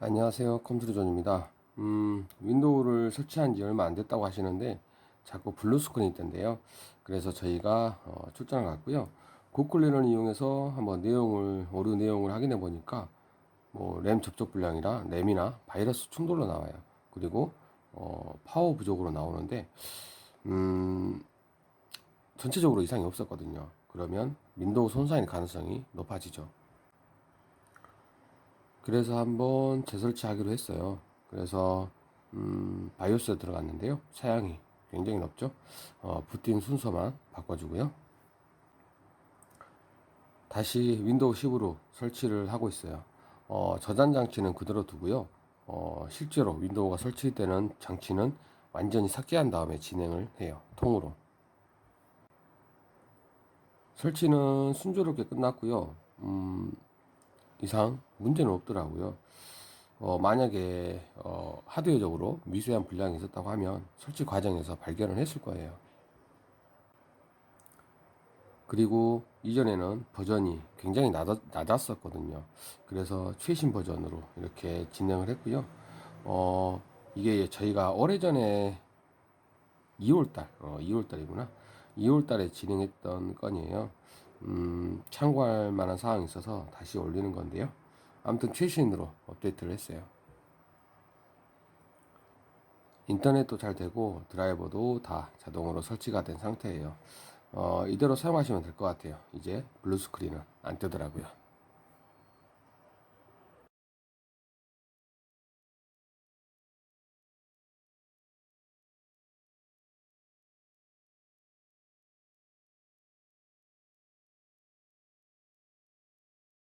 안녕하세요. 컴퓨터존입니다. 음, 윈도우를 설치한 지 얼마 안 됐다고 하시는데 자꾸 블루 스크린이 있던데요. 그래서 저희가 어, 출장을 갔고요. 고클린을 이용해서 한번 내용을 오류 내용을 확인해 보니까 뭐 램 접촉 불량이라 램이나 바이러스 충돌로 나와요. 그리고 어, 파워 부족으로 나오는데 음, 전체적으로 이상이 없었거든요. 그러면 윈도우 손상의 가능성이 높아지죠. 그래서 한번 재설치하기로 했어요. 그래서 음, 바이오스에 들어갔는데요. 사양이 굉장히 높죠. 어, 부팅 순서만 바꿔주고요. 다시 윈도우 10으로 설치를 하고 있어요. 어, 저장 장치는 그대로 두고요. 어, 실제로 윈도우가 설치되는 장치는 완전히 삭제한 다음에 진행을 해요. 통으로. 설치는 순조롭게 끝났고요. 음, 이상 문제는 없더라고요. 어, 만약에 어, 하드웨어적으로 미세한 불량이 있었다고 하면 설치 과정에서 발견을 했을 거예요. 그리고 이전에는 버전이 굉장히 낮았, 낮았었거든요. 그래서 최신 버전으로 이렇게 진행을 했고요. 어, 이게 저희가 오래전에 2월달, 어, 2월달이구나. 2월달에 진행했던 건이에요. 음, 참고할 만한 사항이 있어서 다시 올리는 건데요. 아무튼 최신으로 업데이트를 했어요. 인터넷도 잘 되고 드라이버도 다 자동으로 설치가 된 상태예요. 어, 이대로 사용하시면 될 것 같아요. 이제 블루 스크린은 안 뜨더라고요.